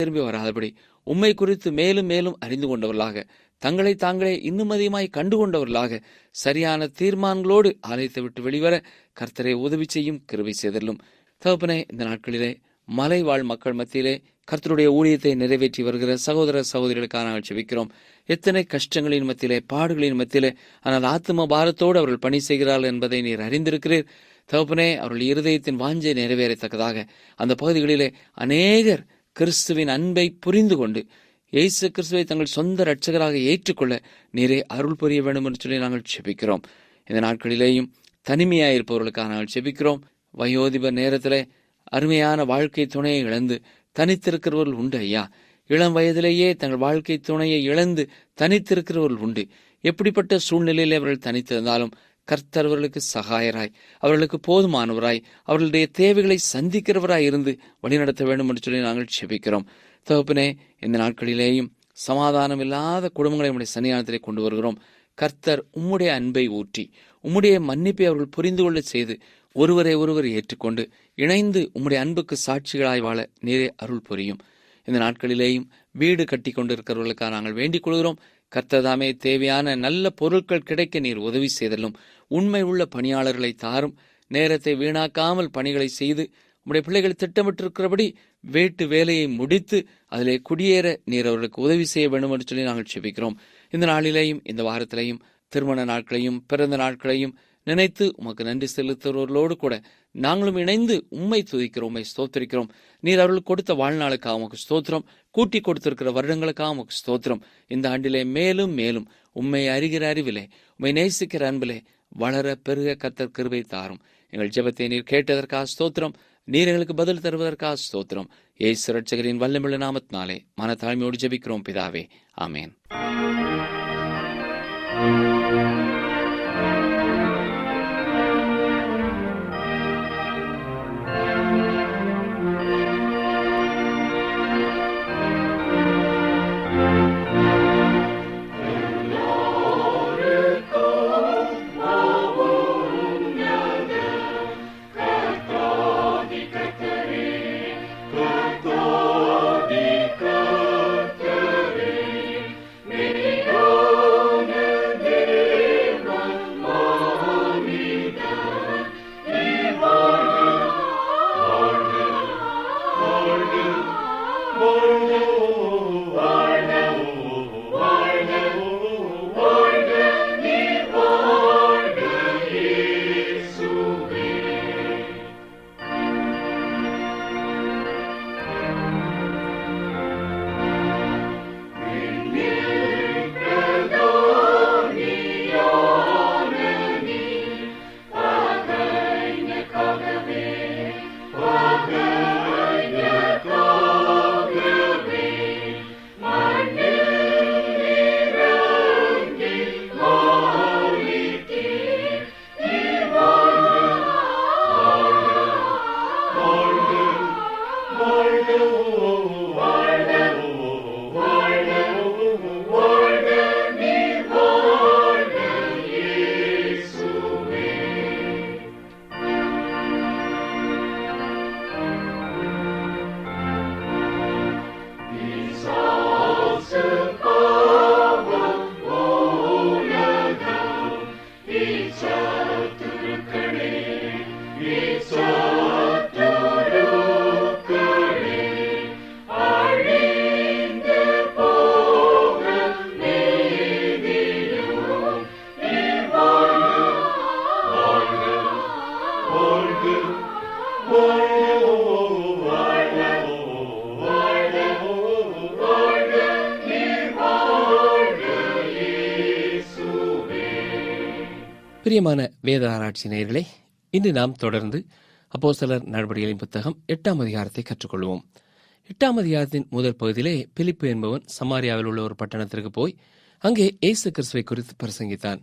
திரும்பி வராதபடி உம்மை குறித்து மேலும் மேலும் அறிந்து கொண்டவர்களாக தங்களை தாங்களே இன்னும் அதிகமாய் கண்டு கொண்டவர்களாக சரியான தீர்மானங்களோடு ஆலயத்தை விட்டு வெளிவர கர்த்தரை உதவி செய்யும் கிருபை செய்தலும் தகப்பனே இந்த நாட்களிலே மலை வாழ் மக்கள் மத்தியிலே கர்த்தருடைய ஊழியத்தை நிறைவேற்றி வருகிற சகோதர சகோதரிகளுக்காக நாங்கள் செபிக்கிறோம் எத்தனை கஷ்டங்களின் மத்தியிலே பாடுகளின் மத்தியிலே ஆனால் ஆத்ம பாரத்தோடு அவர்கள் பணி செய்கிறார்கள் என்பதை நீர் அறிந்திருக்கிறீர். தகப்பனே அவர்கள் இருதயத்தின் வாஞ்சை நிறைவேறத்தக்கதாக அந்த பகுதிகளிலே அநேகர் கிறிஸ்துவின் அன்பை புரிந்து கொண்டு இயேசு கிறிஸ்துவை தங்கள் சொந்த ரட்சகராக ஏற்றுக்கொள்ள நீரே அருள் புரிய வேண்டும் என்று சொல்லி நாங்கள் செபிக்கிறோம் இந்த நாட்களிலேயும் தனிமையாயிருப்பவர்களுக்காக நாங்கள் செபிக்கிறோம் வயோதிபர் நேரத்திலே அருமையான வாழ்க்கை துணையை இழந்து தனித்திருக்கிறவர்கள் உண்டு ஐயா. இளம் வயதிலேயே தங்கள் வாழ்க்கை துணையை இழந்து தனித்திருக்கிறவர்கள் உண்டு. எப்படிப்பட்ட சூழ்நிலையில் அவர்கள் தனித்திருந்தாலும் கர்த்தர் அவர்களுக்கு சகாயராய் அவர்களுக்கு போதுமானவராய் அவர்களுடைய தேவைகளை சந்திக்கிறவராய் இருந்து வழிநடத்த வேண்டும் என்று சொல்லி நாங்கள் செபிக்கிறோம் தகப்பனே இந்த நாட்களிலேயும் சமாதானம் இல்லாத குடும்பங்களை நம்முடைய சன்னியானத்திலே கொண்டு வருகிறோம். கர்த்தர் உம்முடைய அன்பை ஊற்றி உம்முடைய மன்னிப்பை அவர்கள் புரிந்து கொள்ள செய்து ஒருவரை ஒருவர் ஏற்றுக்கொண்டு இணைந்து உம்முடைய அன்புக்கு சாட்சிகளாய் வாழ நீரே அருள் புரியும். இந்த நாட்களிலேயும் வீடு கட்டி கொண்டிருக்கிறவர்களுக்காக நாங்கள் வேண்டிக் கொள்கிறோம். கர்த்ததாமே தேவையான நல்ல பொருட்கள் கிடைக்க நீர் உதவி செய்தலும். உண்மை உள்ள பணியாளர்களை தாரும். நேரத்தை வீணாக்காமல் பணிகளை செய்து உம்முடைய பிள்ளைகள் திட்டமிட்டிருக்கிறபடி வேட்டு வேலையை முடித்து அதிலே குடியேற நீர் அவர்களுக்கு உதவி செய்ய வேண்டும் என்று சொல்லி நாங்கள் செபிக்கிறோம் இந்த நாளிலேயும் இந்த வாரத்திலேயும் திருமண நாட்களையும் பிறந்த நாட்களையும் நினைத்து உமக்கு நன்றி செலுத்துகிறவர்களோடு கூட நாங்களும் இணைந்து உம்மை துதிக்கிறோம் உம்மை ஸ்தோத்திரிக்கிறோம். நீர் அவர்களுக்கு கொடுத்த வாழ்நாளுக்காக உமக்கு ஸ்தோத்திரம். கூட்டி கொடுத்திருக்கிற வருடங்களுக்காக உமக்கு ஸ்தோத்திரம். இந்த ஆண்டிலே மேலும் மேலும் உம்மை அறிகிற அறிவிலே உண்மை நேசிக்கிற அன்பிலே வளர பெருக கத்தர் கிருபை தாரும். எங்கள் ஜெபத்தை நீர் கேட்டதற்காக ஸ்தோத்திரம். நீர் எங்களுக்கு பதில் தருவதற்காக ஸ்தோத்திரம். ஏசு ரட்சகரின் வல்லமிழ நாமத்தினாலே மனத்தாழ்மையோடு ஜெபிக்கிறோம் பிதாவே. ஆமேன். பிரியமான வேத ஆராய்ச்சி நேயர்களே இன்று நாம் தொடர்ந்து அப்போ சிலர் நடவடிக்கைகளின் புத்தகம் எட்டாம் அதிகாரத்தை கற்றுக்கொள்வோம். எட்டாம் அதிகாரத்தின் முதல் பகுதியிலே பிலிப்பு என்பவன் சமாரியாவில் உள்ள ஒரு பட்டணத்திற்கு போய் அங்கே இயேசு கிறிஸ்துவை குறித்து பிரசங்கித்தான்.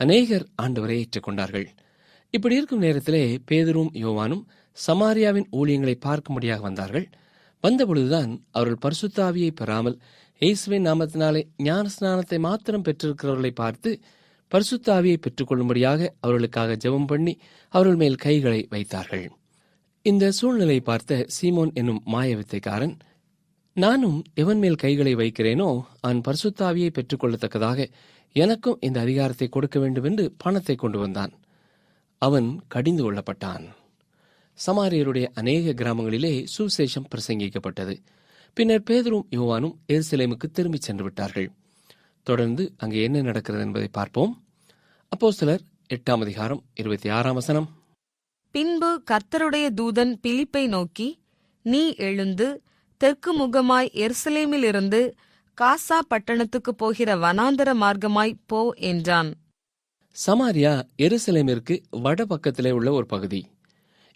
அநேகர் ஆண்டவரை ஏற்றுக்கொண்டார்கள். இப்படி இருக்கும் நேரத்திலே பேதரும் யோவானும் சமாரியாவின் ஊழியங்களை பார்க்கும்படியாக வந்தார்கள். வந்தபொழுதுதான் அவர்கள் பரிசுத்தாவியை பெறாமல் இயேசுவின் நாமத்தினாலே ஞான ஸ்நானத்தை மாத்திரம் பெற்றிருக்கிறவர்களை பார்த்து பரிசுத்த ஆவியை பெற்றுக்கொள்ளும்படியாக அவர்களுக்காக ஜெபம் பண்ணி அவர்கள் மேல் கைகளை வைத்தார்கள். இந்த சூழ்நிலை பார்த்த சீமோன் என்னும் மாய வித்தைக்காரன் நானும் எவன் மேல் கைகளை வைக்கிறேனோ அவன் பரிசுத்தாவியை பெற்றுக்கொள்ளத்தக்கதாக எனக்கும் இந்த அதிகாரத்தை கொடுக்க வேண்டும் என்று பணத்தை கொண்டு வந்தான். அவன் கடிந்து கொள்ளப்பட்டான். சமாரியருடைய அநேக கிராமங்களிலே சுவிசேஷம் பிரசங்கிக்கப்பட்டது. பின்னர் பேதரும் யோவானும் எருசலேமுக்கு திரும்பிச் சென்று விட்டார்கள். தொடர்ந்து அங்கே என்ன நடக்கிறது என்பதை பார்ப்போம். அப்போ சிலர் எட்டாம் அதிகாரம் இருபத்தி ஆறாம் வசனம். பின்பு கர்த்தருடைய தூதன் பிலிப்பை நோக்கி நீ எழுந்து தெற்கு முகமாய் எருசலேமிலிருந்து காசா பட்டணத்துக்கு போகிற வனாந்தர மார்க்கமாய் போ என்றான். சமாரியா எருசலேமிற்கு வட பக்கத்திலே உள்ள ஒரு பகுதி.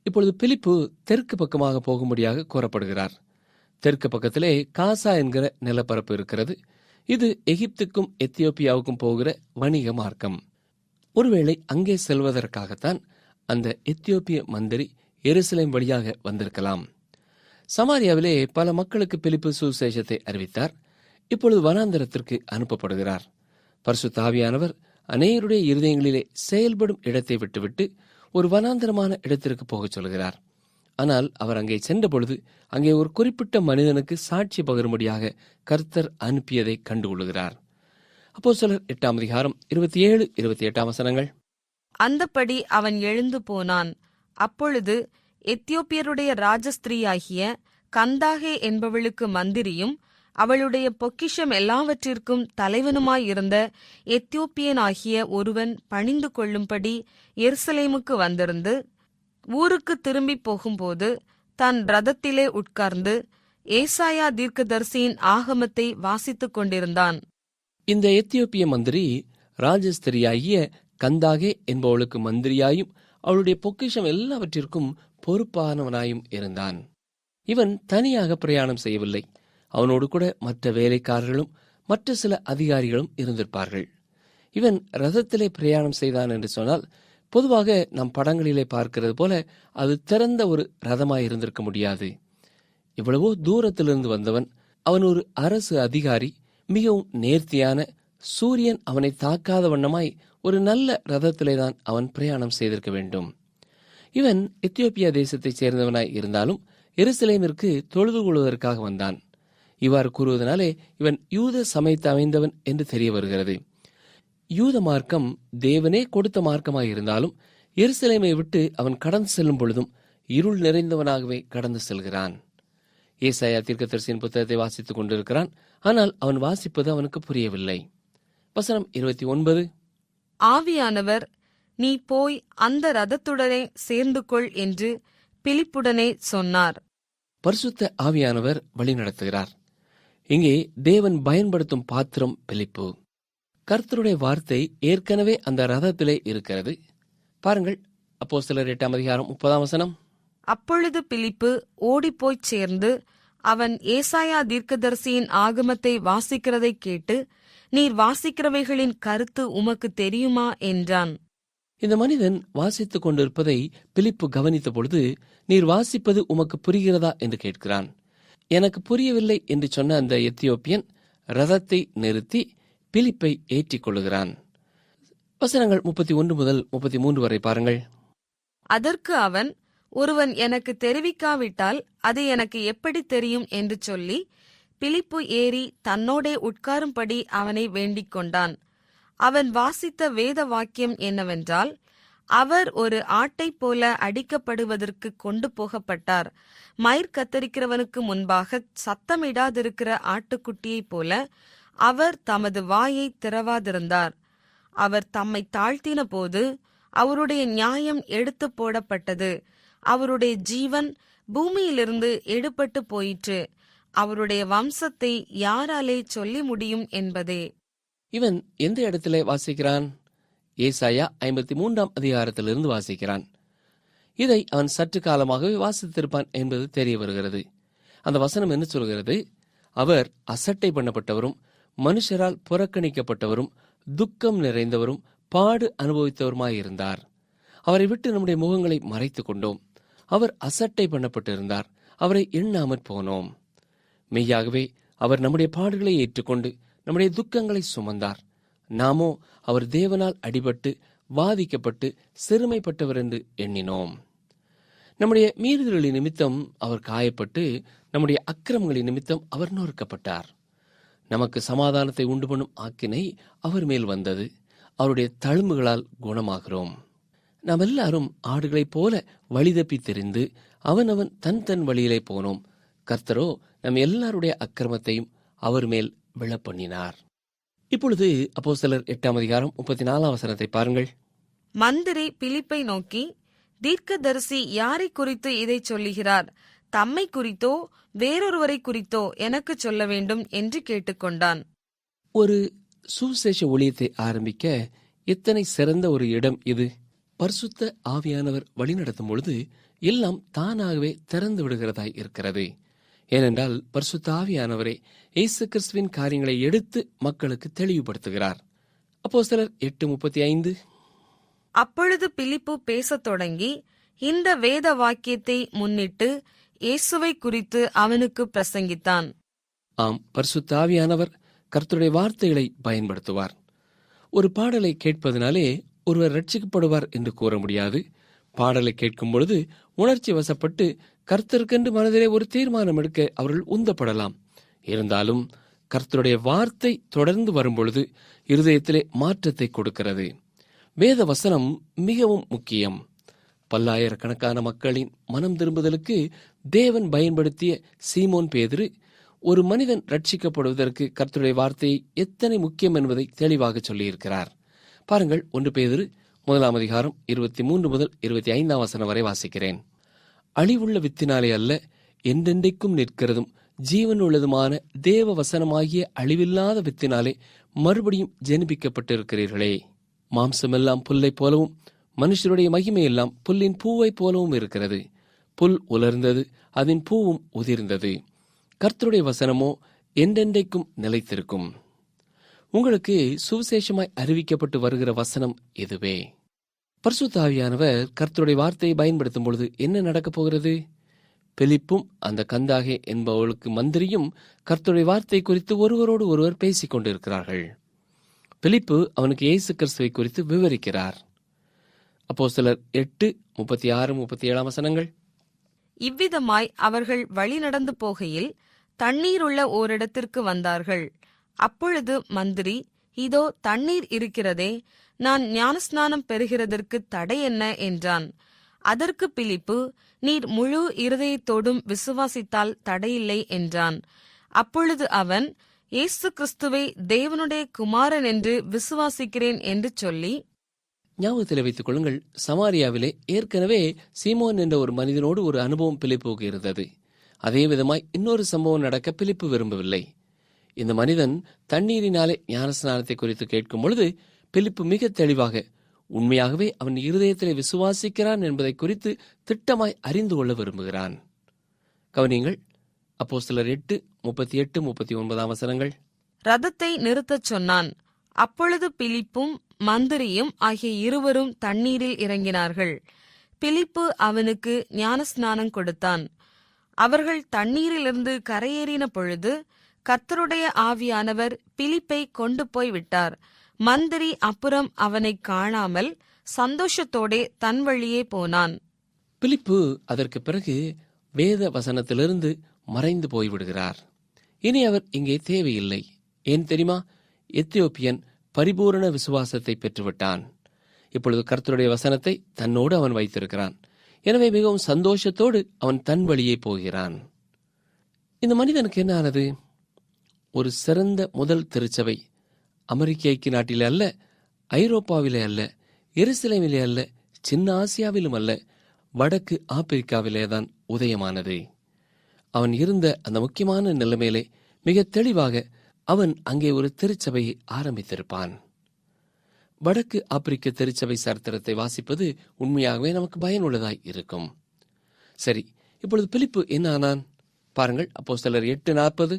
இப்பொழுது பிலிப்பு தெற்கு பக்கமாக போகும்படியாக கோரப்படுகிறார். தெற்கு பக்கத்திலே காசா என்கிற நிலப்பரப்பு இருக்கிறது. இது எகிப்துக்கும் எத்தியோப்பியாவுக்கும் போகிற வணிக மார்க்கம். ஒருவேளை அங்கே செல்வதற்காகத்தான் அந்த எத்தியோப்பிய மந்திரி எருசலேம் வழியாக வந்திருக்கலாம். சமாரியாவிலே பல மக்களுக்கு பிலிப்பு சுசேஷத்தை அறிவித்தார். இப்பொழுது வனாந்தரத்திற்கு அனுப்பப்படுகிறார். பரிசு தாவியானவர் அநேகருடைய இருதயங்களிலே செயல்படும் இடத்தை விட்டுவிட்டு ஒரு வனாந்தரமான இடத்திற்கு போகச் சொல்கிறார். ஆனால் அவர் அங்கே சென்ற பொழுது அங்கே ஒரு குறிப்பிட்ட மனிதனுக்கு சாட்சி பகரும்படியாக கர்த்தர் அனுப்பியதை கண்டுகொள்கிறார். அப்போ சிலர் எட்டாம் அதிகாரம் இருபத்தி ஏழு இருபத்தி எட்டாம் வசனங்கள். அந்தப்படி அவன் எழுந்து போனான். அப்பொழுது எத்தியோப்பியருடைய ராஜஸ்திரீயாகிய கந்தாகே என்பவளுக்கு மந்திரியும் அவளுடைய பொக்கிஷம் எல்லாவற்றிற்கும் தலைவனுமாயிருந்த எத்தியோப்பியனாகிய ஒருவன் பணிந்து கொள்ளும்படி எருசலேமுக்கு வந்திருந்து ஊருக்கு திரும்பி போகும்போது தன் ரதத்திலே உட்கார்ந்து ஏசாயா தீர்க்கதரிசியின் ஆகமத்தை வாசித்துக் கொண்டிருந்தான். இந்த எத்தியோப்பிய மந்திரி ராஜஸ்திரியாகிய கந்தாகே என்பவளுக்கு மந்திரியாயும் அவளுடைய பொக்கிஷம் எல்லாவற்றிற்கும் பொறுப்பானவனாயும் இருந்தான். இவன் தனியாக பிரயாணம் செய்யவில்லை. அவனோடு கூட மற்ற வேலைக்காரர்களும் மற்ற சில அதிகாரிகளும் இருந்திருப்பார்கள். இவன் ரதத்திலே பிரயாணம் செய்தான் என்று சொன்னால் பொதுவாக நம் படங்களிலே பார்க்கிறது போல அது திறந்த ஒரு ரதமாய் இருந்திருக்க முடியாது. இவ்வளவோ தூரத்திலிருந்து வந்தவன் அவன் ஒரு அரசு அதிகாரி மிகவும் நேர்த்தியான சூரியன் அவனை தாக்காத வண்ணமாய் ஒரு நல்ல ரதத்திலே தான் அவன் பிரயாணம் செய்திருக்க வேண்டும். இவன் எத்தியோப்பியா தேசத்தைச் சேர்ந்தவனாய் இருந்தாலும் எருசலேமிற்கு தொழுது கொள்வதற்காக வந்தான். இவ்வாறு கூறுவதனாலே இவன் யூத சமயத்தை அமைந்தவன் என்று தெரிய வருகிறது. யூத மார்க்கம் தேவனே கொடுத்த மார்க்கமாக இருந்தாலும் எருசலேமை விட்டு அவன் கடந்து செல்லும் பொழுதும் இருள் நிறைந்தவனாகவே கடந்து செல்கிறான். ஏசாயா தீர்க்கதரிசியின் புத்தகத்தை வாசித்துக் கொண்டிருக்கிறான். ஆனால் அவன் வாசிப்பது அவனுக்கு புரியவில்லை. வசனம் இருபத்தி ஒன்பது. ஆவியானவர் நீ போய் அந்த ரதத்துடனே சேர்ந்து கொள் என்று பிலிப்புடனே சொன்னார். பரிசுத்த ஆவியானவர் வழிநடத்துகிறார் இங்கே தேவன் பயன்படுத்தும் பாத்திரம் பிலிப்பு. கர்த்தருடைய வார்த்தை ஏற்கனவே அந்த ரதத்திலே இருக்கிறது. பாருங்கள் அப்போ சிலர் எட்டாம் அதிகாரம் முப்பதாம் வசனம். அப்பொழுது பிலிப்பு ஓடிப்போய்ச் சேர்ந்து அவன் ஏசாயா தீர்க்கதரிசியின் ஆகமத்தை வாசிக்கிறதைக் கேட்டு நீர் வாசிக்கிறவைகளின் கருத்து உமக்கு தெரியுமா? என்றான். இந்த மனிதன் வாசித்துக் கொண்டிருப்பதை பிலிப்பு கவனித்த பொழுது நீர் வாசிப்பது உமக்கு புரிகிறதா? என்று கேட்கிறான். எனக்கு புரியவில்லை என்று சொன்ன அந்த எத்தியோப்பியன் ரதத்தை நிறுத்தி பிலிப்பை ஏற்றிக் கொள்ளுகிறான். வசனங்கள் முப்பத்தி ஒன்று முதல் முப்பத்தி மூன்று வரை பாருங்கள். அதற்கு அவன் ஒருவன் எனக்கு தெரிவிக்காவிட்டால் அது எனக்கு எப்படி தெரியும் என்று சொல்லி பிலிப்பு ஏறி தன்னோடே உட்காரும்படி அவனை வேண்டிக் கொண்டான். அவன் வாசித்த வேத வாக்கியம் என்னவென்றால் அவர் ஒரு ஆட்டைப் போல அடிக்கப்படுவதற்கு கொண்டு போகப்பட்டார். மயிர் கத்தரிக்கிறவனுக்கு முன்பாக சத்தமிடாதிருக்கிற ஆட்டுக்குட்டியைப் போல அவர் தமது வாயை திறவாதிருந்தார். அவர் தம்மை தாழ்த்தின போது அவருடைய நியாயம் எடுத்து போடப்பட்டது. அவருடைய ஜீவன் பூமியிலிருந்து எடுபட்டு போயிற்று. அவருடைய வம்சத்தை யாராலே சொல்லி முடியும் என்பதே. இவன் எந்த இடத்துல வாசிக்கிறான்? ஏசாயா ஐம்பத்தி மூன்றாம் அதிகாரத்திலிருந்து வாசிக்கிறான். இதை அவன் சற்று காலமாகவே வாசித்திருப்பான் என்பது தெரிய வருகிறது. அந்த வசனம் என்ன சொல்கிறது? அவர் அசட்டை பண்ணப்பட்டவரும் மனுஷரால் புறக்கணிக்கப்பட்டவரும் துக்கம் நிறைந்தவரும் பாடு அனுபவித்தவருமாயிருந்தார். அவரை விட்டு நம்முடைய முகங்களை மறைத்துக் கொண்டோம். அவர் அசட்டை பண்ணப்பட்டிருந்தார். அவரை எண்ணாமற் போனோம். மெய்யாகவே அவர் நம்முடைய பாடுகளை ஏற்றுக்கொண்டு நம்முடைய துக்கங்களை சுமந்தார். நாமோ அவர் தேவனால் அடிபட்டு வாதிக்கப்பட்டு சிறுமைப்பட்டவர் என்று எண்ணினோம். நம்முடைய மீறுதல்களின் நிமித்தம் அவர் காயப்பட்டு நம்முடைய அக்கிரமங்களின் நிமித்தம் அவர் நொறுக்கப்பட்டார். நமக்கு சமாதானத்தை உண்டு பண்ணும் ஆக்கினை அவர் மேல் வந்தது. அவருடைய தழும்புகளால் குணமாகிறோம். நாம் எல்லாரும் ஆடுகளைப் போல வழிதப்பி தெரிந்து அவனவன் தன் தன் வழியிலே போனோம். கர்த்தரோ நம் எல்லாருடைய அக்கிரமத்தையும் அவர் மேல் விழப்பண்ணினார் இப்பொழுது அப்போ சிலர் எட்டாம் அதிகாரம் முப்பத்தி நாலாம் வசனத்தை பாருங்கள். மந்திரி பிலிப்பை நோக்கி தீர்க்கதரிசி யாரை குறித்து இதை சொல்லுகிறார்? தம்மை குறித்தோ வேறொருவரை குறித்தோ எனக்கு சொல்ல வேண்டும்? என்று கேட்டுக்கொண்டான். ஒரு சுவிசேஷ ஊழியத்தை ஆரம்பிக்க எத்தனை சிறந்த ஒரு இடம் இது? பரிசுத்த ஆவியானவர் வழிநடத்தும் பொழுது எல்லாம் தானாகவே திறந்து விடுகிறதாய் இருக்கிறது. ஏனென்றால் பரிசுத்த ஆவியானவரே இயேசு கிறிஸ்துவின் காரியங்களை எடுத்து மக்களுக்கு தெளிவுபடுத்துகிறார். அப்போ சிலர் எட்டு முப்பத்தி ஐந்து அப்பொழுது பிலிப்பு பேசத் தொடங்கி இந்த வேத வாக்கியத்தை முன்னிட்டு இயேசுவை குறித்து அவனுக்கு பிரசங்கித்தான். ஆம் பரிசுத்த ஆவியானவர் கர்த்தருடைய வார்த்தைகளை பயன்படுத்துவார். ஒரு பாடலை கேட்பதனாலே ஒருவர் ரட்சிக்கப்படுவார் என்று கூற முடியாது. பாடலை கேட்கும் பொழுது உணர்ச்சி வசப்பட்டு கர்த்தருக்கென்று மனதிலே ஒரு தீர்மானம் எடுக்க அவர்கள் உந்தப்படலாம். இருந்தாலும் கர்த்தருடைய வார்த்தை தொடர்ந்து வரும்பொழுது இருதயத்திலே மாற்றத்தை கொடுக்கிறது. வேத வசனம் மிகவும் முக்கியம். பல்லாயிரக்கணக்கான மக்களின் மனம் திரும்புதலுக்கு தேவன் பயன்படுத்திய சீமோன் பேதுரு ஒரு மனிதன் ரட்சிக்கப்படுவதற்கு கர்த்தருடைய வார்த்தையை எத்தனை முக்கியம் என்பதை தெளிவாக சொல்லியிருக்கிறார். பாருங்கள் ஒன்று பேதிரு முதலாம் அதிகாரம் இருபத்தி மூன்று முதல் இருபத்தி ஐந்தாம் வசனம் வரை வாசிக்கிறேன். அழிவுள்ள வித்தினாலே அல்ல என்றென்றைக்கும் நிற்கிறதும் ஜீவன் உள்ளதுமான தேவ வசனமாகிய அழிவில்லாத வித்தினாலே மறுபடியும் ஜெனிப்பிக்கப்பட்டிருக்கிறீர்களே. மாம்சமெல்லாம் புல்லைப் போலவும் மனுஷருடைய மகிமையெல்லாம் புல்லின் பூவைப் போலவும் இருக்கிறது. புல் உலர்ந்தது அதன் பூவும் உதிர்ந்தது. கர்த்தருடைய வசனமோ என்றென்றைக்கும் நிலைத்திருக்கும். உங்களுக்கு சுவிசேஷமாய் அறிவிக்கப்பட்டு வருகிற வசனம் இதுவே பரிசுத்தாவியானவர் கர்த்தருடைய வார்த்தையை பயன்படுத்தும் பொழுது என்ன நடக்கப் போகிறது? பிலிப்பும் அந்த கந்தாகே என்பவளுக்கு மந்திரியும் கர்த்தருடைய வார்த்தை குறித்து ஒருவரோடு ஒருவர் பேசிக் கொண்டிருக்கிறார்கள். பிலிப்பு அவனுக்கு இயேசு கிறிஸ்துவை குறித்து விவரிக்கிறார். அப்போ சிலர் எட்டு முப்பத்தி ஆறு முப்பத்தி ஏழாம் வசனங்கள். இவ்விதமாய் அவர்கள் வழி நடந்து போகையில் தண்ணீர் உள்ள ஓரிடத்திற்கு வந்தார்கள். அப்பொழுது மந்திரி இதோ தண்ணீர் இருக்கிறதே நான் ஞானஸ்நானம் பெறுகிறதற்கு தடை என்ன? என்றான். அதற்கு பிலிப்பு நீர் முழு இருதயத்தோடும் விசுவாசித்தால் தடையில்லை என்றான். அப்பொழுது அவன் இயேசு கிறிஸ்துவை தேவனுடைய குமாரன் என்று விசுவாசிக்கிறேன் என்று சொல்லி ஞாபகத்தில் வைத்துக் கொள்ளுங்கள் சமாரியாவிலே ஏற்கனவே சீமோன் என்ற ஒரு மனிதனோடு ஒரு அனுபவம் பிலிப்புக்கு இருந்தது. அதே விதமாய் இன்னொரு சம்பவம் நடக்க பிலிப்பு விரும்பவில்லை. இந்த மனிதன் தண்ணீரினாலே ஞானஸ்நானத்தை குறித்து கேட்கும் பொழுது பிலிப்பு மிக தெளிவாக உண்மையாகவே அவன் இருதயத்திலே விசுவாசிக்கிறான் என்பதை குறித்து திட்டமாய் அறிந்து கொள்ள விரும்புகிறான். கவனியங்கள் அப்போ சிலர் எட்டு முப்பத்தி எட்டு முப்பத்தி ஒன்பதாம் வசனங்கள். ரதத்தை நிறுத்தச் சொன்னான். அப்பொழுது பிலிப்பும் மந்திரியும் ஆகிய இருவரும் தண்ணீரில் இறங்கினார்கள். பிலிப்பு அவனுக்கு ஞானஸ்நானம் கொடுத்தான். அவர்கள் தண்ணீரிலிருந்து கரையேறின பொழுது கர்த்தருடைய ஆவியானவர் பிலிப்பை கொண்டு போய் விட்டார். மந்திரி அப்புறம் அவனை காணாமல் சந்தோஷத்தோடே தன் வழியே போனான். பிலிப்பு அதற்கு பிறகு வேத வசனத்திலிருந்து மறைந்து போய்விடுகிறார் இனி அவர் இங்கே தேவையில்லை. ஏன் தெரியுமா? எத்தியோப்பியன் பரிபூரண விசுவாசத்தை பெற்றுவிட்டான். இப்பொழுது கர்த்தருடைய வசனத்தை தன்னோடு அவன் வைத்திருக்கிறான். எனவே மிகவும் சந்தோஷத்தோடு அவன் தன் வழியே போகிறான். இந்த மனிதனுக்கு என்ன ஆனது? ஒரு சிறந்த முதல் திருச்சபை. அமெரிக்க ஐக்கிய நாட்டிலே அல்ல ஐரோப்பாவிலே அல்ல எருசலேமிலே அல்ல சின்ன ஆசியாவிலும் அல்ல வடக்கு ஆப்பிரிக்காவிலே தான் உதயமானது. அவன் இருந்த அந்த முக்கியமான நிலைமையிலே மிக தெளிவாக அவன் அங்கே ஒரு திருச்சபையை ஆரம்பித்திருப்பான். வடக்கு ஆப்பிரிக்க திருச்சபை சரித்திரத்தை வாசிப்பது உண்மையாகவே நமக்கு பயனுள்ளதாய் இருக்கும். சரி இப்பொழுது பிலிப்பு என்ன ஆனான்? பாருங்கள் அப்போ சிலர் எட்டு நாற்பது.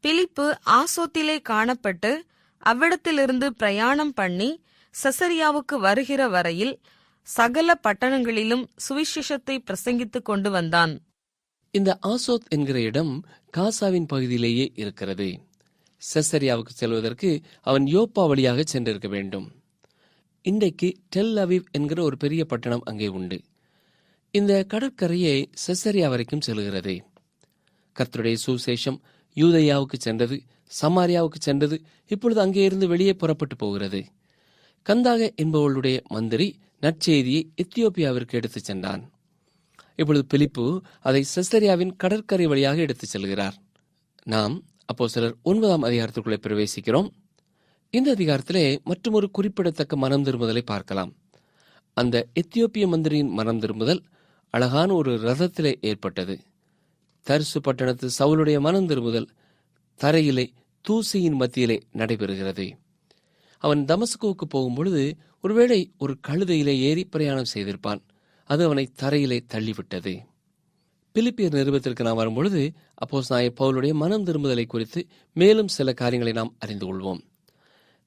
பிலிப்பு ஆசோத்திலே காணப்பட்டு அவ்விடத்திலிருந்து பிரயாணம் பண்ணி செசரியாவுக்கு வருகிற வரையில் சகல பட்டணங்களிலும் சுவிசேஷத்தை பிரசங்கித்துக் கொண்டு வந்தான். இந்த ஆசோத் என்கிற இடம் காசாவின் பகுதியிலேயே இருக்கிறது. செசரியாவுக்கு செல்வதற்கு அவன் யோப்பா வழியாக சென்றிருக்க வேண்டும். இன்றைக்கு டெல் அவிவ் என்கிற ஒரு பெரிய பட்டணம் அங்கே உண்டு. இந்த கடற்கரையை செசரியா வரைக்கும் செல்கிறது. கர்த்தருடைய சுசேஷம் யூதையாவுக்கு சென்றது சமாரியாவுக்கு சென்றது இப்பொழுது அங்கே இருந்து வெளியே புறப்பட்டு போகிறது. கந்தாக என்பவளுடைய மந்திரி நற்செய்தியை எத்தியோப்பியாவிற்கு எடுத்துச் சென்றான். இப்பொழுது பிலிப்பு அதை செசரியாவின் கடற்கரை வழியாக எடுத்துச் செல்கிறார். நாம் அப்போ சிலர் ஒன்பதாம் அதிகாரத்திற்குள்ளே பிரவேசிக்கிறோம். இந்த அதிகாரத்திலே மற்றொரு குறிப்பிடத்தக்க மனம் திரும்புதலை பார்க்கலாம். அந்த எத்தியோப்பிய மந்திரியின் மனம் திரும்புதல் அழகான ஒரு ரதத்திலே ஏற்பட்டது. தரிசு பட்டணத்து சவுலுடைய மனம் திரும்புதல் தரையிலே தூசியின் மத்தியிலே நடைபெறுகிறது. அவன் தமஸ்கோவுக்கு போகும்பொழுது ஒருவேளை ஒரு கழுதையிலே ஏறி பிரயாணம் செய்திருப்பான். அது அவனை தரையிலே தள்ளிவிட்டது. பிலிப்பியர் நிருபத்திற்கு நாம் வரும்பொழுது அப்போஸ் நாய பவுலுடைய மனம் திரும்புதலை குறித்து மேலும் சில காரியங்களை நாம் அறிந்து கொள்வோம்.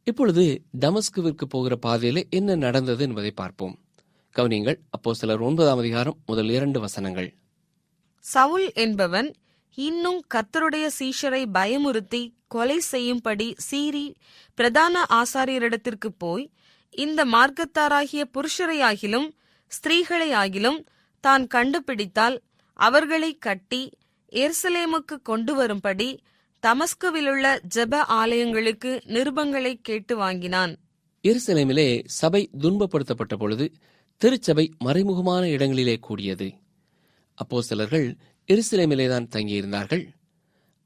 இப்பொழுது தமஸ்குவிற்கு போகிற பாதையிலே என்ன நடந்தது என்பதை பார்ப்போம். கவனியங்கள் அப்போ சிலர் ஒன்பதாம் அதிகாரம் முதல் இரண்டு வசனங்கள். சவுல் என்பவன் இன்னும் கர்த்தருடைய சீஷரை பயமுறுத்தி கொலை செய்யும்படி சீறி பிரதான ஆசாரியரிடத்திற்கு போய் இந்த மார்க்கத்தாராகிய புருஷரையாகிலும் ஸ்திரீகளையாகிலும் தான் கண்டுபிடித்தால் அவர்களை கட்டி எருசலேமுக்கு கொண்டு வரும்படி தமஸ்குவிலுள்ள ஜெப ஆலயங்களுக்கு நிருபங்களை கேட்டு வாங்கினான். எருசலேமிலே சபை துன்பப்படுத்தப்பட்ட பொழுது திருச்சபை மறைமுகமான இடங்களிலே கூடியது. அப்போ சிலர்கள் எருசலேமிலேதான் தங்கியிருந்தார்கள்.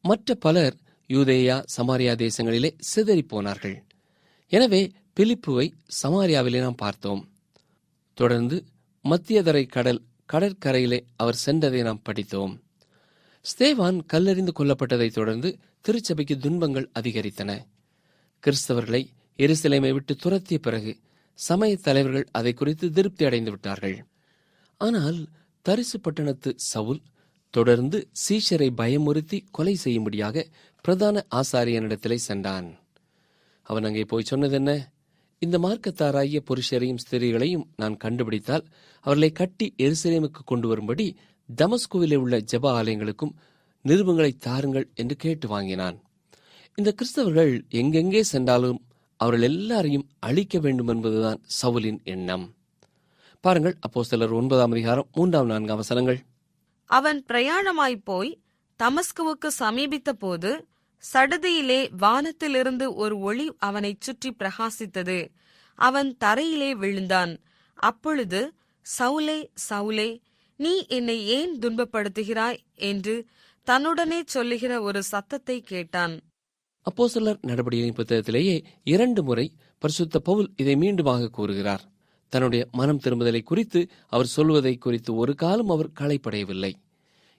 மற்ற பலர் யூதேயா சமாரியா தேசங்களிலே சிதறிப் போனார்கள் எனவே பிலிப்புவை சமாரியாவிலே நாம் பார்த்தோம். தொடர்ந்து மத்தியதரை கடல் கடற்கரையிலே அவர் சென்றதை நாம் படித்தோம். ஸ்தேவான் கல்லறிந்து கொல்லப்பட்டதைத் தொடர்ந்து திருச்சபைக்கு துன்பங்கள் அதிகரித்தன. கிறிஸ்தவர்களை எருசலேமை விட்டு துரத்திய பிறகு சமய தலைவர்கள் அதை குறித்து திருப்தி அடைந்து விட்டார்கள். ஆனால் தரிசு பட்டணத்து சவுல் தொடர்ந்து சீஷரை பயமுறுத்தி கொலை செய்யும்படியாக பிரதான ஆசாரியனிடத்திலே சென்றான். அவன் அங்கே போய் சொன்னது என்ன இந்த மார்க்கத்தாராகிய புருஷரையும் ஸ்திரீகளையும் நான் கண்டுபிடித்தால் அவர்களை கட்டி எருசலேமுக்கு கொண்டு வரும்படி தமஸ்குவிலே உள்ள ஜெப ஆலயங்களுக்கும் நிருபங்களை தாருங்கள் என்று கேட்டு வாங்கினான். இந்த கிறிஸ்தவர்கள் எங்கெங்கே சென்றாலும் அவர்கள் எல்லாரையும் அழிக்க வேண்டும் என்பதுதான் சவுலின் எண்ணம். பாருங்கள் அப்போ சிலர் ஒன்பதாம் அதிகாரம் மூன்றாம் நான்காம் வசனங்கள். அவன் பிரயாணமாய்ப் போய் தமஸ்குவுக்கு சமீபித்த போது சடுதியிலே வானத்திலிருந்து ஒரு ஒளி அவனைச் சுற்றி பிரகாசித்தது. அவன் தரையிலே விழுந்தான். அப்பொழுது சவுலே சவுலே நீ என்னை ஏன் துன்பப்படுத்துகிறாய்? என்று தன்னுடனே சொல்லுகிற ஒரு சத்தத்தை கேட்டான். அப்போஸ்தலர் நடபடியின் புத்தகத்திலேயே இரண்டு முறை பரிசுத்த பவுல் இதை மீண்டுமாக கூறுகிறார். தன்னுடைய மனம் திரும்புதலை குறித்து அவர் சொல்வதை குறித்து ஒரு காலம் அவர் களைப்படையவில்லை.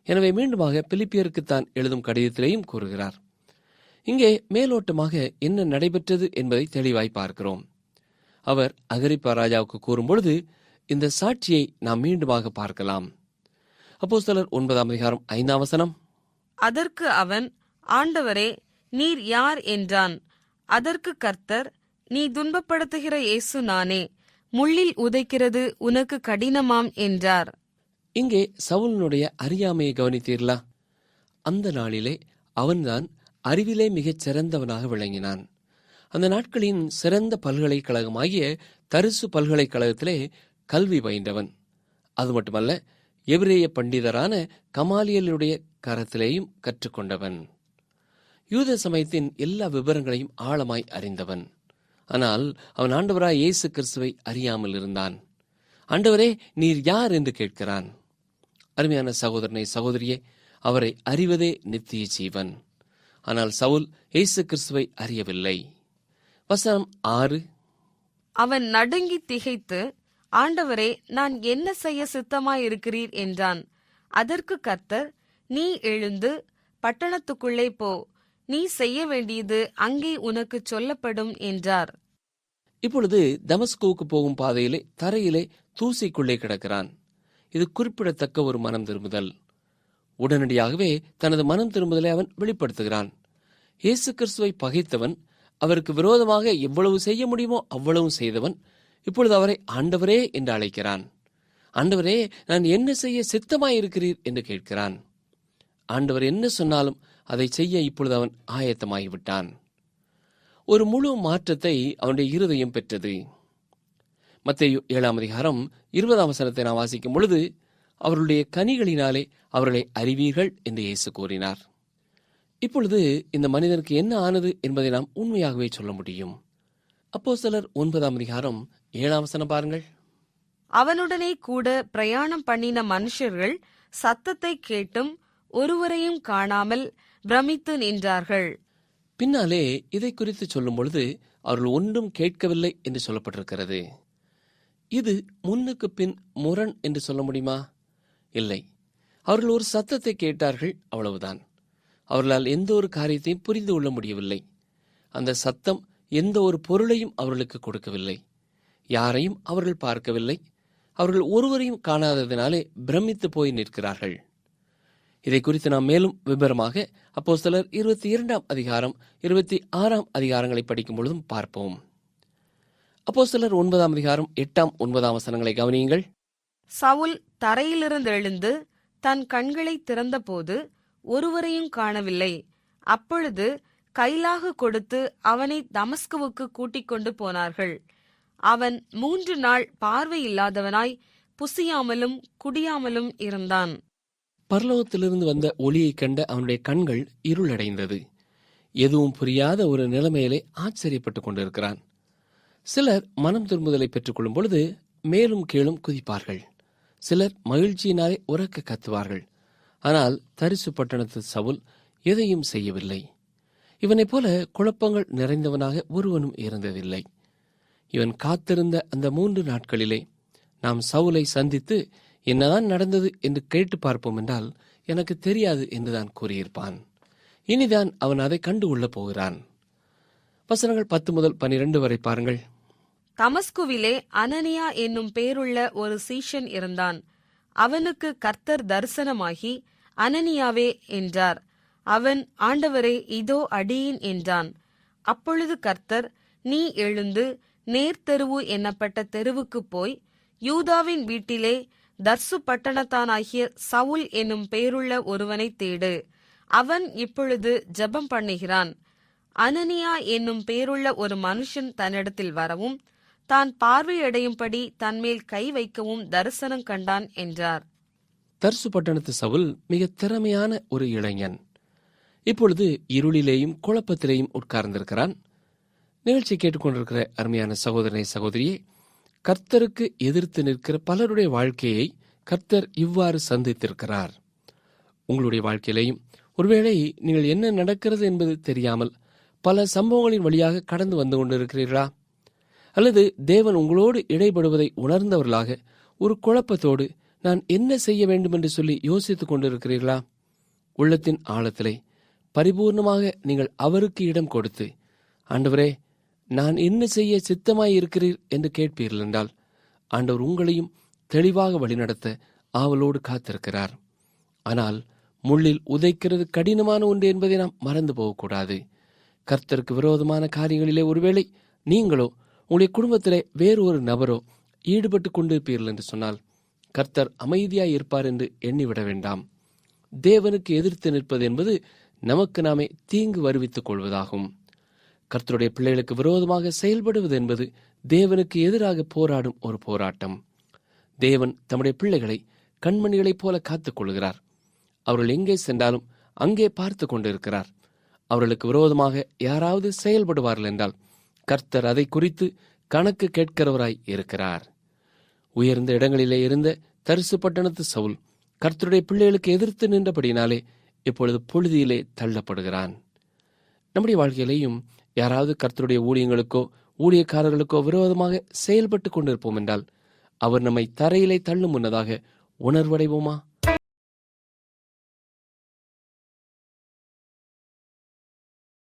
எனவே மீண்டுமாக பிலிப்பியருக்கு தான் எழுதும் கடிதத்திலேயும் கூறுகிறார். இங்கே மேலோட்டமாக என்ன நடைபெற்றது என்பதை தெளிவாய் பார்க்கிறோம். அவர் அகரிப்பா ராஜாவுக்கு கூறும்பொழுது இந்த சாட்சியை நாம் மீண்டுமாக பார்க்கலாம். அப்போ சிலர் ஒன்பதாம் அதிகாரம் ஐந்தாம் வசனம். அதற்கு அவன் ஆண்டவரே நீர் யார்? என்றான். அதற்கு கர்த்தர் நீ துன்பப்படுத்துகிற இயேசு நானே. முள்ளில் உதைக்கிறது உனக்கு கடினமாம் என்றார். இங்கே சவுலனுடைய அறியாமையை கவனித்தீர்களா? அந்த நாளிலே அவன்தான் அறிவிலே மிகச் சிறந்தவனாக விளங்கினான். அந்த நாட்களின் சிறந்த பல்கலைக்கழகமாகிய தரிசு பல்கலைக்கழகத்திலே கல்வி பயின்றவன். அது மட்டுமல்ல எபிரேய பண்டிதரான கமாலியலுடைய கரத்திலேயும் கற்றுக்கொண்டவன். யூத சமயத்தின் எல்லா விவரங்களையும் ஆழமாய் அறிந்தவன். ஆனால் அவன் ஆண்டவராய் இயேசு கிறிஸ்துவை அறியாமல் இருந்தான். ஆண்டவரே நீர் யார் என்று கேட்கிறான். அருமையான சகோதரனை சகோதரியே அவரை அறிவதே நித்திய ஜீவன். ஆனால் சவுல் இயேசு கிறிஸ்துவை அறியவில்லை. வசனம் ஆறு. அவன் நடுங்கி திகைத்து ஆண்டவரே நான் என்ன செய்ய சித்தமாயிருக்கிறீர்? என்றான். அதற்கு கர்த்தர் நீ எழுந்து பட்டணத்துக்குள்ளே போ. நீ செய்ய வேண்டியது அங்கே உனக்கு சொல்லப்படும் என்றார். இப்பொழுது தமஸ்கோவுக்கு போகும் பாதையிலே தரையிலே தூசிக்குள்ளே கிடக்கிறான். இது குறிப்பிடத்தக்க ஒரு மனம் திரும்புதல். உடனடியாகவே தனது மனம் திரும்புதலை அவன் வெளிப்படுத்துகிறான். இயேசு கிறிஸ்துவை பகைத்தவன் அவருக்கு விரோதமாக எவ்வளவு செய்ய முடியுமோ அவ்வளவு செய்தவன் இப்பொழுது அவரை ஆண்டவரே என்று அழைக்கிறான். ஆண்டவரே நான் என்ன செய்ய சித்தமாயிருக்கிறீர் என்று கேட்கிறான். ஆண்டவர் என்ன சொன்னாலும் அதை செய்ய இப்பொழுது அவன் ஆயத்தமாகிவிட்டான். ஒரு முழு மாற்றத்தை அவனுடைய இருதயம் பெற்றது. மத்திய ஏழாம் அதிகாரம் இருபதாம் வசனத்தை நாம் வாசிக்கும் பொழுது அவர்களுடைய கனிகளினாலே அவர்களை அறிவீர்கள் என்று இயேசு கூறினார். இப்பொழுது இந்த மனிதனுக்கு என்ன ஆனது என்பதை நாம் உண்மையாகவே சொல்ல முடியும். அப்போ சிலர் ஒன்பதாம் அதிகாரம் ஏழாம் வசனம் பாருங்கள். அவனுடனே கூட பிரயாணம் பண்ணின மனுஷர்கள் சத்தத்தை கேட்டும் ஒருவரையும் காணாமல் பிரமித்து நின்றார்கள். பின்னாலே இதை குறித்து சொல்லும் பொழுது அவர்கள் ஒன்றும் கேட்கவில்லை என்று சொல்லப்பட்டிருக்கிறது. இது முன்னுக்கு பின் முரண் என்று சொல்ல முடியுமா? இல்லை. அவர்கள் ஒரு சத்தத்தை கேட்டார்கள் அவ்வளவுதான். அவர்களால் எந்த ஒரு காரியத்தையும் புரிந்து கொள்ள முடியவில்லை. அந்த சத்தம் எந்த ஒரு பொருளையும் அவர்களுக்கு கொடுக்கவில்லை. யாரையும் அவர்கள் பார்க்கவில்லை. அவர்கள் ஒருவரையும் காணாததினாலே பிரமித்து போய் நிற்கிறார்கள். இதை குறித்து நாம் மேலும் விபரமாக அப்போ சிலர் இருபத்தி இரண்டாம் அதிகாரம் இருபத்தி ஆறாம் அதிகாரங்களை படிக்கும் பொழுதும் பார்ப்போம். அப்போ சிலர் ஒன்பதாம் அதிகாரம் எட்டாம் ஒன்பதாம் வசனங்களை கவனியுங்கள். சவுல் தரையிலிருந்து எழுந்து தன் கண்களை திறந்தபோது ஒருவரையும் காணவில்லை. அப்பொழுது கைலாக கொடுத்து அவனை தமஸ்குவுக்கு கூட்டிக் கொண்டு போனார்கள். அவன் மூன்று நாள் பார்வையில்லாதவனாய் புசியாமலும் குடியாமலும் இருந்தான். பரலோகத்திலிருந்து வந்த ஒளியைக் கண்ட அவனுடைய கண்கள் இருளடைந்தது. எதுவும் புரியாத ஒரு நிலைமையிலே ஆச்சரியப்பட்டுக் கொண்டிருக்கிறான். சிலர் மனம் திரும்புதலை பெற்றுக்கொள்ளும் பொழுது மேலும் கீழும் குதிப்பார்கள். சிலர் மகிழ்ச்சியினாலே உறக்க கத்துவார்கள். ஆனால் தரிசு பட்டணத்து சவுல் எதையும் செய்யவில்லை. இவனைப் போல குழப்பங்கள் நிறைந்தவனாக ஒருவனும் இருந்ததில்லை. இவன் காத்திருந்த அந்த மூன்று நாட்களிலே நாம் சவுலை சந்தித்து என்னதான் நடந்தது என்று கேட்டு பார்ப்போம் என்றால் எனக்கு தெரியாது என்றுதான் கூறியிருப்பான். இனிதான் அவன் அதை கண்டுகொள்ளப் போகிறான். வசனங்கள் பத்து முதல் பனிரெண்டு வரை பாருங்கள். தமஸ்குவிலே அனனியா என்னும் பேருள்ள ஒரு சீஷன் இருந்தான். அவனுக்கு கர்த்தர் தரிசனமாகி அனனியாவே என்றார். அவன் ஆண்டவரே இதோ அடியின் என்றான். அப்பொழுது கர்த்தர் நீ எழுந்து நேர்த்தெருவு என்னப்பட்ட தெருவுக்குப் போய் யூதாவின் வீட்டிலே தர்சு பட்டணத்தானாகிய சவுல் என்னும் பெயருள்ள ஒருவனை தேடு. அவன் இப்பொழுது ஜெபம் பண்ணுகிறான். அனனியா என்னும் பெயருள்ள ஒரு மனுஷன் தன்னிடத்தில் வரவும் தான் பார்வையடையும்படி தன்மேல் கை வைக்கவும் தரிசனம் கண்டான் என்றார். தர்சு பட்டணத்து சவுல் மிக திறமையான ஒரு இளைஞன். இப்பொழுது இருளிலேயும் குழப்பத்திலேயும் உட்கார்ந்திருக்கிறான். நிகழ்ச்சி கேட்டுக்கொண்டிருக்கிற அருமையான சகோதரனை சகோதரியே கர்த்தருக்கு எதிர்த்து நிற்கிற பலருடைய வாழ்க்கையை கர்த்தர் இவ்வாறு சந்தித்திருக்கிறார். உங்களுடைய வாழ்க்கையிலையும் ஒருவேளை நீங்கள் என்ன நடக்கிறது என்பது தெரியாமல் பல சம்பவங்களின் வழியாக கடந்து வந்து கொண்டிருக்கிறீர்களா? அல்லது தேவன் உங்களோடு இடைபடுவதை உணர்ந்தவர்களாக ஒரு குழப்பத்தோடு நான் என்ன செய்ய வேண்டும் என்று சொல்லி யோசித்துக் கொண்டிருக்கிறீர்களா? உள்ளத்தின் ஆழத்திலே பரிபூர்ணமாக நீங்கள் அவருக்கு இடம் கொடுத்து ஆண்டவரே நான் என்ன செய்ய சித்தமாய் இருக்கிறீர் என்று கேட்பீர்கள் என்றால் ஆண்டவர் உங்களையும் தெளிவாக வழிநடத்த ஆவலோடு காத்திருக்கிறார். ஆனால் முள்ளில் உதைக்கிறது கடினமான ஒன்று என்பதை நாம் மறந்து போகக்கூடாது. கர்த்தருக்கு விரோதமான காரியங்களிலே ஒருவேளை நீங்களோ உங்களுடைய குடும்பத்திலே வேறு ஒரு நபரோ ஈடுபட்டு கொண்டிருப்பீர்கள் என்று சொன்னால் கர்த்தர் அமைதியாய் இருப்பார் என்று எண்ணிவிட வேண்டாம். தேவனுக்கு எதிர்த்து நிற்பது என்பது நமக்கு நாமே தீங்கு வருவித்துக் கொள்வதாகும். கர்த்தருடைய பிள்ளைகளுக்கு விரோதமாக செயல்படுவது என்பது தேவனுக்கு எதிராக போராடும் ஒரு போராட்டம். தேவன் தம்முடைய பிள்ளைகளை கண்மணிகளைப் போல காத்துக் கொள்கிறார் அவர்கள் எங்கே சென்றாலும் அங்கே பார்த்து கொண்டிருக்கிறார். அவர்களுக்கு விரோதமாக யாராவது செயல்படுவார்கள் என்றால் கர்த்தர் அதை குறித்து கணக்கு கேட்கிறவராய் இருக்கிறார். உயர்ந்த இடங்களிலே இருந்த தரிசு பட்டணத்து சவுல் கர்த்தருடைய பிள்ளைகளுக்கு எதிர்த்து நின்றபடினாலே இப்பொழுது புழுதியிலே தள்ளப்படுகிறான். நம்முடைய வாழ்க்கையிலேயும் யாராவது கர்த்தருடைய ஊழியங்களுக்கோ ஊழியக்காரர்களுக்கோ விரோதமாக செயல்பட்டு கொண்டிருப்போம் என்றால் அவர் நம்மை தரையிலே தள்ளும் முன்னதாக உணர்வடைவோமா?